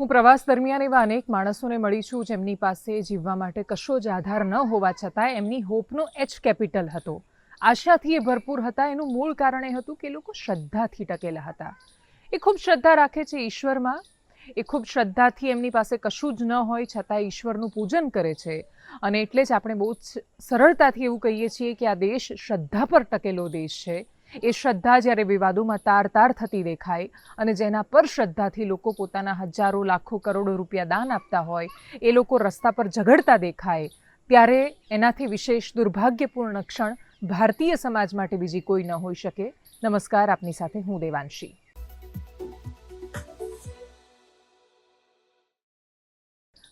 હું પ્રવાસ દરમિયાન એવા અનેક માણસોને મળી છું જેમની પાસે જીવવા માટે કશો જ આધાર ન હોવા છતાં એમની હોપનો એચ કેપિટલ હતો. આશાથી એ ભરપૂર હતા, એનું મૂળ કારણ એ હતું કે લોકો શ્રદ્ધાથી ટકેલા હતા. એ ખૂબ શ્રદ્ધા રાખે છે ઈશ્વરમાં. એ ખૂબ શ્રદ્ધાથી એમની પાસે કશું જ ન હોય છતાં ઈશ્વરનું પૂજન કરે છે. અને એટલે જ આપણે બહુ જ સરળતાથી એવું કહીએ છીએ કે આ દેશ શ્રદ્ધા પર ટકેલો દેશ છે. એ શ્રદ્ધા જ્યારે વિવાદોમાં તાર તાર થતી દેખાય અને જેના પર શ્રદ્ધાથી લોકો પોતાના હજારો, લાખો, કરોડો રૂપિયા દાન આપતા હોય, એ લોકો રસ્તા પર ઝઘડતા દેખાય, ત્યારે એનાથી વિશેષ દુર્ભાગ્યપૂર્ણ ક્ષણ ભારતીય સમાજ માટે બીજી કોઈ ન હોઈ શકે. નમસ્કાર, આપની સાથે હું દેવાંશી.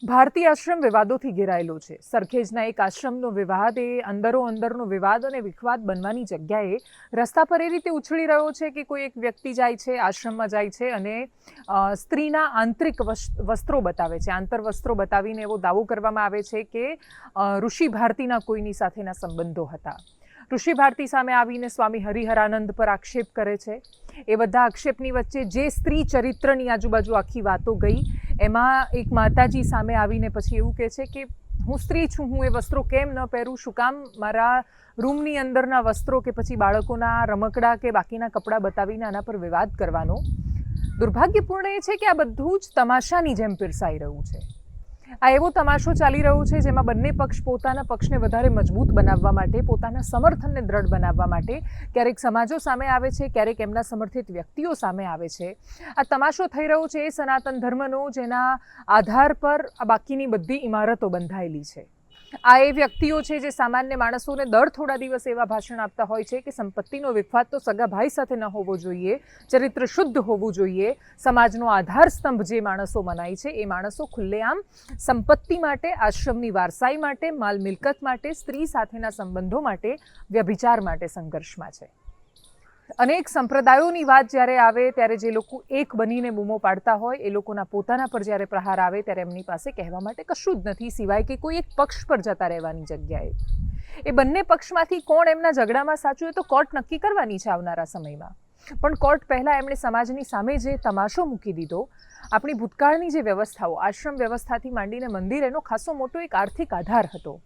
ભારતીય આશ્રમ વિવાદોથી ઘેરાયેલો છે. સરખેજના એક આશ્રમનો વિવાદ એ અંદરો અંદરનો વિવાદ અને વિખવાદ બનવાની જગ્યાએ રસ્તા પર એ રીતે ઉછળી રહ્યો છે કે કોઈ એક વ્યક્તિ જાય છે, આશ્રમમાં જાય છે અને સ્ત્રીના આંતરિક વસ્ત્રો બતાવે છે. આંતર વસ્ત્રો બતાવીને એવો દાવો કરવામાં આવે છે કે ઋષિ ભારતીના કોઈની સાથેના સંબંધો હતા. ઋષિ ભારતી સામે આવીને સ્વામી હરિહરાનંદ પર આક્ષેપ કરે છે. એ બધા આક્ષેપની વચ્ચે જે સ્ત્રી ચરિત્રની આજુબાજુ આખી વાતો ગઈ, એમાં એક માતાજી સામે આવીને પછી એવું કહે છે કે, હું સ્ત્રી છું, હું એ વસ્ત્રો કેમ ન પહેરું? શું કામ મારા રૂમની અંદરના વસ્ત્રો કે પછી બાળકોના રમકડા કે બાકીના કપડાં બતાવીને આના પર વિવાદ કરવાનો? દુર્ભાગ્યપૂર્ણ એ છે કે આ બધું જ તમાશાની જેમ પીરસાઈ રહ્યું છે. આ એવો તમાશો ચાલી રહ્યો છે જેમાં બંને પક્ષ પોતાના પક્ષને વધારે મજબૂત બનાવવા માટે, પોતાના સમર્થનને દ્રઢ બનાવવા માટે ક્યારેક સમાજો સામે આવે છે, ક્યારેક એમના સમર્થિત વ્યક્તિઓ સામે આવે છે. આ તમાશો થઈ રહ્યો છે એ સનાતન ધર્મનો, જેના આધાર પર આ બાકીની બધી ઇમારતો બંધાયેલી છે. આ એ વ્યક્તિઓ છે જે સામાન્ય માણસોને દર થોડા દિવસ એવા ભાષણ આપતા હોય છે કે સંપત્તિનો વિખવાદ તો સગા ભાઈ સાથે ન હોવો જોઈએ, ચરિત્ર શુદ્ધ હોવું જોઈએ. સમાજનો આધાર સ્તંભ જે માણસો મનાય છે, એ માણસો ખુલ્લેઆમ સંપત્તિ માટે, આશ્રમની વારસાઈ માટે, માલ મિલકત માટે, સ્ત્રી સાથેના સંબંધો માટે, વ્યભિચાર માટે સંઘર્ષમાં છે. અનેક સંપ્રદાયોની વાત જ્યારે આવે ત્યારે જે લોકો એક બનીને બૂમો પાડતા હોય, એ લોકોના પોતાના પર જ્યારે પ્રહાર આવે ત્યારે એમની પાસે કહેવા માટે કશું જ નથી, સિવાય કે કોઈ એક પક્ષ પર જતા રહેવાની જગ્યાએ. એ બંને પક્ષમાંથી કોણ એમના ઝઘડામાં સાચું એ તો કોર્ટ નક્કી કરવાની છે આવનારા સમયમાં. પણ કોર્ટ પહેલાં એમણે સમાજની સામે જે તમાશો મૂકી દીધો, આપણી ભૂતકાળની જે વ્યવસ્થાઓ, આશ્રમ વ્યવસ્થાથી માંડીને મંદિર, એનો ખાસો મોટો એક આર્થિક આધાર હતો.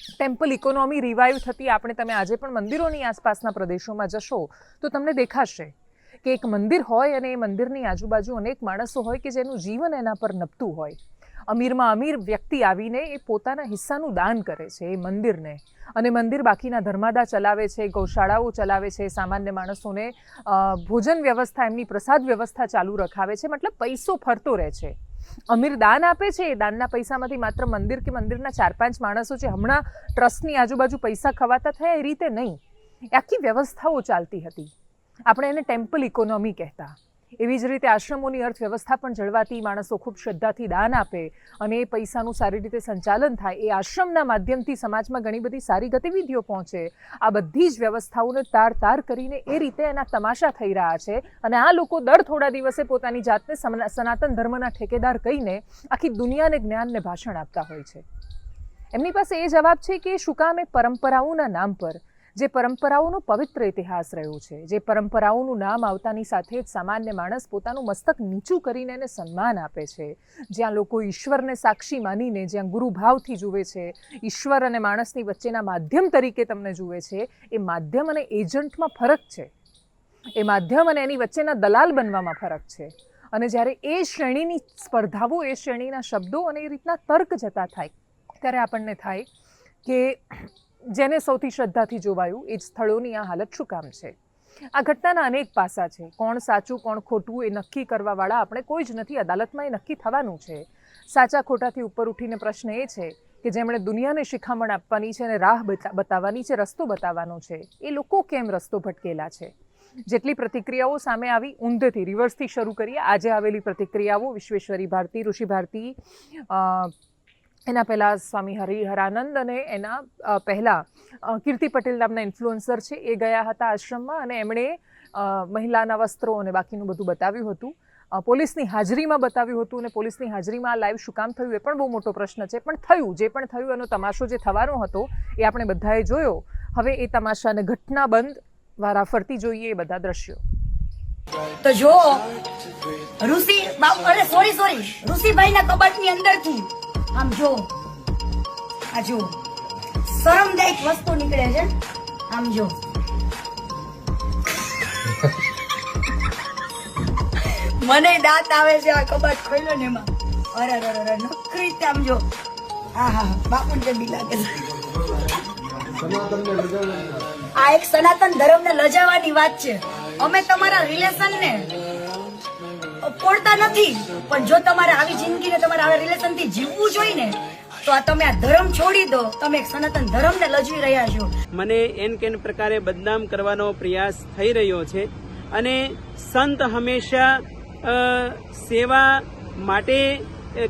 ટેમ્પલ ઇકોનોમી રિવાઇવ થતી આપણે તમે આજે પણ મંદિરોની આસપાસના પ્રદેશોમાં જશો તો તમને દેખાશે કે એક મંદિર હોય અને એ મંદિરની આજુબાજુ અનેક માણસો હોય કે જેનું જીવન એના પર નપતું હોય. અમીરમાં અમીર વ્યક્તિ આવીને એ પોતાના હિસ્સાનું દાન કરે છે એ મંદિરને. અને મંદિર બાકીના ધર્માદા ચલાવે છે, ગૌશાળાઓ ચલાવે છે, સામાન્ય માણસોને ભોજન વ્યવસ્થા, એમની પ્રસાદ વ્યવસ્થા ચાલુ રખાવે છે, મતલબ પૈસો ફરતો રહે છે. અમીર દાન આપે છે. એ દાનના પૈસામાંથી માત્ર મંદિર કે મંદિરના ચાર પાંચ માણસો છે, હમણાં ટ્રસ્ટની આજુબાજુ પૈસા ખવાતા થયા, એ રીતે નહીં. આખી વ્યવસ્થાઓ ચાલતી હતી. આપણે એને ટેમ્પલ ઇકોનોમી કહેતા. એવી જ રીતે આશ્રમોની અર્થવ્યવસ્થા પણ જળવાતી, માણસો ખૂબ શ્રદ્ધાથી દાન આપે અને એ પૈસાનું સારી રીતે સંચાલન થાય, એ આશ્રમના માધ્યમથી સમાજમાં ઘણી બધી સારી ગતિવિધિઓ પહોંચે. આ બધી જ વ્યવસ્થાઓને તાર તાર કરીને એ રીતે એના તમાશા થઈ રહ્યા છે અને આ લોકો દર થોડા દિવસે પોતાની જાતને સનાતન ધર્મના ઠેકેદાર કહીને આખી દુનિયાને જ્ઞાનને ભાષણ આપતા હોય છે. એમની પાસે એ જવાબ છે કે શું કામ એ પરંપરાઓના નામ પર? જે પરંપરાઓનો પવિત્ર ઇતિહાસ રહ્યો છે, જે પરંપરાઓનું નામ આવતાની સાથે જ સામાન્ય માણસ પોતાનું મસ્તક નીચું કરીને એને સન્માન આપે છે. જ્યાં લોકો ઈશ્વરને સાક્ષી માનીને જ્યાં ગુરુભાવથી જુએ છે, ઈશ્વર અને માણસની વચ્ચેના માધ્યમ તરીકે તમને જુએ છે, એ માધ્યમ અને એજન્ટમાં ફરક છે. એ માધ્યમ અને એની વચ્ચેના દલાલ બનવામાં ફરક છે. અને જ્યારે એ શ્રેણીની સ્પર્ધાઓ, એ શ્રેણીના શબ્દો અને એ રીતના તર્ક જતા થાય, ત્યારે આપણને થાય કે જેને સૌથી શ્રદ્ધાથી જોવાયું, એ જ સ્થળોની આ હાલત શું કામ છે? આ ઘટનાના અનેક પાસા છે. કોણ સાચું, કોણ ખોટું એ નક્કી કરવાવાળા આપણે કોઈ જ નથી. અદાલતમાં એ નક્કી થવાનું છે. સાચા ખોટાથી ઉપર ઉઠીને પ્રશ્ન એ છે કે જેમણે દુનિયાને શિખામણ આપવાની છે અને રાહ બતા- બતાવવાની છે, રસ્તો બતાવવાનો છે, એ લોકો કેમ રસ્તો ભટકેલા છે? જેટલી પ્રતિક્રિયાઓ સામે આવી, ઊંધેથી રિવર્સથી શરૂ કરીએ, આજે આવેલી પ્રતિક્રિયાઓ વિશ્વેશ્વરી ભારતી, ઋષિ ભારતી એના પહેલાં સ્વામી હરિહરાનંદ અને એના પહેલાં કીર્તિ પટેલ નામના ઇન્ફ્લુઅન્સર છે, એ ગયા હતા આશ્રમમાં અને એમણે મહિલાના વસ્ત્રો અને બાકીનું બધું બતાવ્યું હતું. પોલીસની હાજરીમાં બતાવ્યું હતું અને પોલીસની હાજરીમાં આ લાઈવ શું કામ થયું એ પણ બહુ મોટો પ્રશ્ન છે. પણ થયું, જે પણ થયું એનો તમાશો જે થવાનો હતો એ આપણે બધાએ જોયો. હવે એ તમાશાને ઘટના બંધ, વારાફરતી જોઈએ એ બધા દ્રશ્યો. તો જો ઋષિ અરે સોરી સોરી ઋષિભાઈ ના કબાટની અંદરથી આમ જો. આ જો. શરમદાયક વસ્તુ નીકળે છે. આમ જો. મને દાંત આવે છે, આ કબાટ ખોલ્યો ને એમાં. અરે અરે અરે નકરી આમ જો. હા હા બાપુ ને બી લાગે આ એક સનાતન ધર્મ ને લજાવવાની વાત છે. અમે તમારા રિલેશન ને પોડતા નથી. પણ જો તમારે આવી જિંદગીને તમારે આવા રિલેશનથી જીવવું જોઈએ ને, તો આ તમે આ ધર્મ છોડી દો. તમે એક સનાતન ધર્મ ને લજવી રહ્યા છો. મને એન કેન પ્રકારે બદનામ કરવાનો પ્રયાસ થઈ રહ્યો છે અને સંત હંમેશા સેવા માટે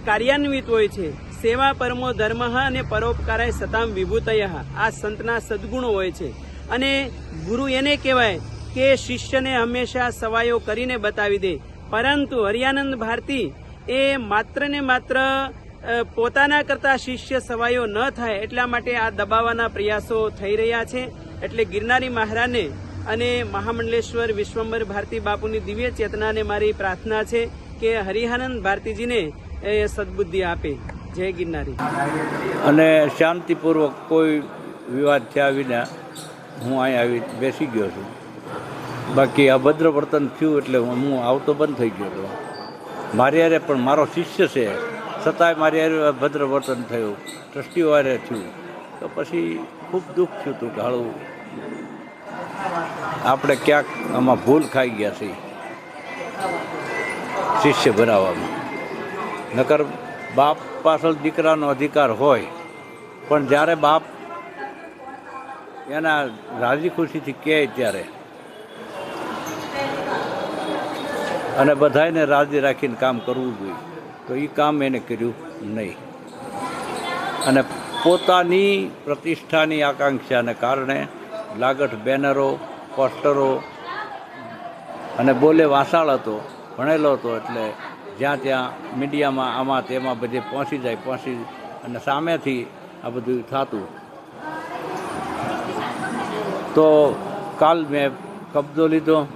કાર્યાન્વિત હોય છે. સેવા પરમો ધર્મ અને પરોપકારાય સતામ વિભૂતય આ સંતના સદગુણો હોય છે. અને ગુરુ એને કહેવાય કે શિષ્યને હંમેશા સવાયો કરીને બતાવી દે. પરંતુ હરિયાનંદ ભારતી એ માત્ર ને માત્ર પોતાના કરતા શિષ્ય સવાયો ન થાય એટલા માટે આ દબાવવાના પ્રયાસો થઈ રહ્યા છે. એટલે ગિરનારી મહારાજને અને મહામંડલેશ્વર વિશ્વંભર ભારતી બાપુની દિવ્ય ચેતનાને મારી પ્રાર્થના છે કે હરિહાનંદ ભારતીજીને એ સદબુદ્ધિ આપે. જય ગિરનારી. અને શાંતિપૂર્વક કોઈ વિવાદ થયા વિના હું અહીં આવી બેસી ગયો છું. બાકી અભદ્ર વર્તન થયું એટલે હું આવતો બંધ થઈ ગયો હતો. મારી યારે પણ મારો શિષ્ય છે. છતાંય મારી યારે અભદ્ર વર્તન થયું. ટ્રસ્ટીઓ હારે થયું. તો પછી ખૂબ દુઃખ થયું હતું કે આપણે ક્યાંક આમાં ભૂલ ખાઈ ગયા છીએ. શિષ્ય બનાવવામાં નકર બાપ પાછળ દીકરાનો અધિકાર હોય. પણ જ્યારે બાપ એના રાજી ખુશીથી કહે ત્યારે અને બધાને રાજી રાખીને કામ કરવું જોઈએ. તો એ કામ એને કર્યું નહીં. અને પોતાની પ્રતિષ્ઠાની આકાંક્ષાને કારણે લાગઠ બેનરો, પોસ્ટરો અને બોલે વાસાળ હતો, ભણેલો હતો એટલે જ્યાં ત્યાં મીડિયામાં આમાં તેમાં બધે પહોંચી જાય, પહોંચી અને સામેથી આ બધું થતું. તો કાલ મેં કબજો લીધો.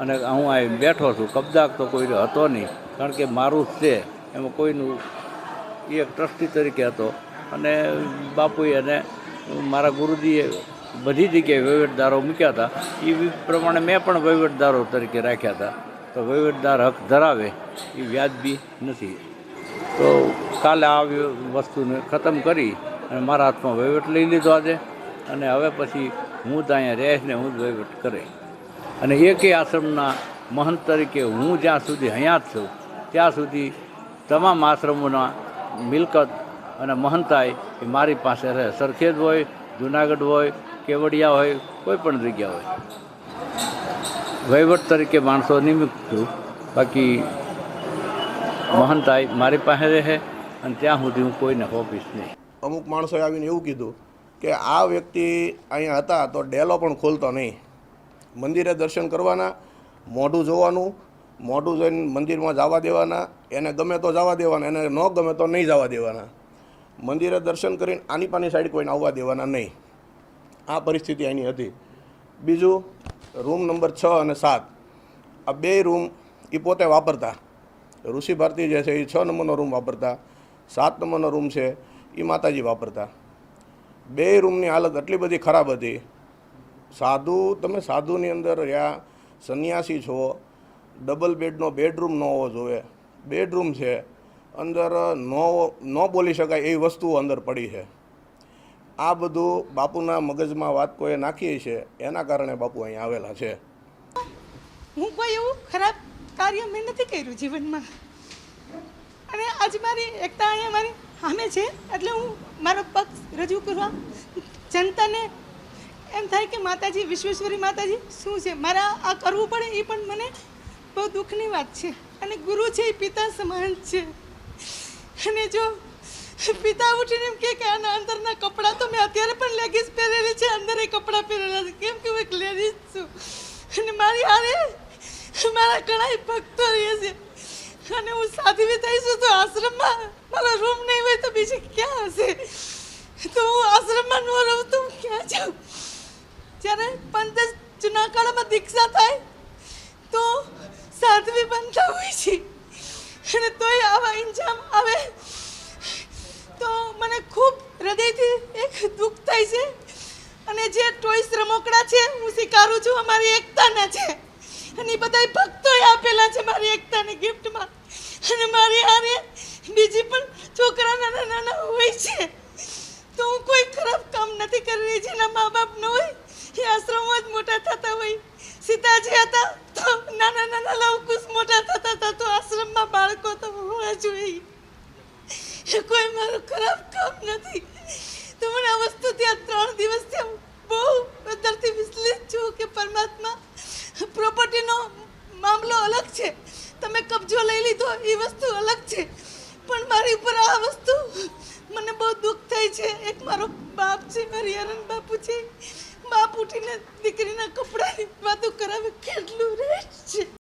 અને હું અહીં બેઠો છું કબજાક તો કોઈ હતો નહીં, કારણ કે મારું જ છે, એમાં કોઈનું એ એક ટ્રસ્ટી તરીકે હતો. અને બાપુએ અને મારા ગુરુજીએ બધી જગ્યાએ વહીવટદારો મૂક્યા હતા. એ પ્રમાણે મેં પણ વહીવટદારો તરીકે રાખ્યા હતા. તો વહીવટદાર હક ધરાવે એ વ્યાજબી નથી. તો કાલે આ વસ્તુને ખતમ કરી અને મારા હાથમાં વહીવટ લઈ લીધો આજે. અને હવે પછી હું જ અહીંયા રહીશ ને હું જ વહીવટ કરે. અને એકેય આશ્રમના મહંત તરીકે હું જ્યાં સુધી હયાત છું, ત્યાં સુધી તમામ આશ્રમોના મિલકત અને મહંતાઈ એ મારી પાસે રહે. સરખેજ હોય, જુનાગઢ હોય, કેવડિયા હોય, કોઈ પણ જગ્યા હોય. વહીવટ તરીકે માણસો નિમિત્ત છું. બાકી મહંતાઈ મારી પાસે રહે અને ત્યાં સુધી હું કોઈને હોપીશ નહીં. અમુક માણસોએ આવીને એવું કીધું કે આ વ્યક્તિ અહીંયા હતા તો ડેલો પણ ખોલતો નહીં. મંદિરે દર્શન કરવાના, મોઢું જોવાનું, મોઢું જોઈને મંદિરમાં જવા દેવાના, એને ગમે તો જવા દેવાના, એને ન ગમે તો નહીં જવા દેવાના. મંદિરે દર્શન કરીને આની પાની સાઈડ કોઈને આવવા દેવાના નહીં. આ પરિસ્થિતિ એની હતી. બીજું, રૂમ નંબર છ અને સાત. આ બે રૂમ એ પોતે વાપરતા. ઋષિ ભારતી જે છે એ છ નંબરનો રૂમ વાપરતા, સાત નંબરનો રૂમ છે એ માતાજી વાપરતા. બે રૂમની હાલત એટલી બધી ખરાબ હતી સાધુ, તમે સાધુની અંદર રહ્યા, સંન્યાસી છો ડબલ બેડનો બેડરૂમ ન હોવો જોઈએ. બેડરૂમ છે, અંદર ન ન બોલી શકાય એવી વસ્તુઓ અંદર પડી છે. આ બધું બાપુના મગજમાં વાત કોઈ નાખી છે, એના કારણે બાપુ અહીંયા આવેલા છે. હું કોઈ એવું ખરાબ કાર્ય મેં નથી કર્યું જીવનમાં. અને આજ મારી એકતા અહીંયા મારી સામે છે, એટલે હું મારો પક્ષ રજૂ કરવા જનતાને એમ થાય કે માતાજી, વિશ્વેશ્વરી માતાજી, શું છે? મારા આ કરવું પડે એ પણ મને બહુ દુઃખની વાત છે. અને ગુરુ છે એ પિતા સમાન છે. અને જો પિતા ઉઠીને એમ કે આના અંદરના કપડાં તો મેં અત્યારે પણ લેગીસ પહેરેલી છે, અંદર કપડાં પહેરેલા છે. કેમ કે હું એક લેડીઝ છું. અને મારી હારે મારા ઘણા ભક્તો રહે છે. અને હું સાધવી થઈશું તો આશ્રમમાં મારો રૂમ નહીં હોય તો બીજે ક્યાં હશે? તો હું આશ્રમમાં ન રહું તો હું ક્યાં જાઉં? જ્યારે પંત જૂના કાળમાં દીક્ષા થાય, તો સાધવી બનતા હોય છે. અને તોય આવા ઇન્જામ આવે. તો મને ખૂબ હૃદયથી એક દુઃખ થાય છે. અને જે ટોઈસ રમકડા છે, હું સ્વીકારું છું, અમારી એકતાના છે. અને એ બધા ભક્તોએ આપેલા છે મારી એકતાની ગિફ્ટમાં. અને મારી આને બીજી પણ છોકરા નાના નાના હોય છે. તો હું કોઈ ખરાબ કામ નથી કરી રહી, જેના મા બાપ ન હોય એ આશ્રમમાં જ મોટા થતા હોય. સીતાજી હતા તો નાના નાના લવકુશ મોટા થતા હતા તો આશ્રમમાં બાળકો તો હોવા જોઈએ. એ કોઈ મારું ખરાબ કામ નથી. તો મને આ વસ્તુ ત્યાં ત્રણ દિવસ ત્યાં બહુ અંદરથી વિચલિત છું કે પરમાત્મા પ્રોપર્ટીનો મામલો અલગ છે. તમે કબજો લઈ લીધો, એ વસ્તુ અલગ છે. પણ મારી ઉપર આ વસ્તુ મને બહુ દુઃખ થાય છે. એક મારો બાપ છે, મારી હરણ બાપુ છે. બાપ ઉઠીને દીકરીના કપડાની વાતો કરાવે કેટલું રેટ છે.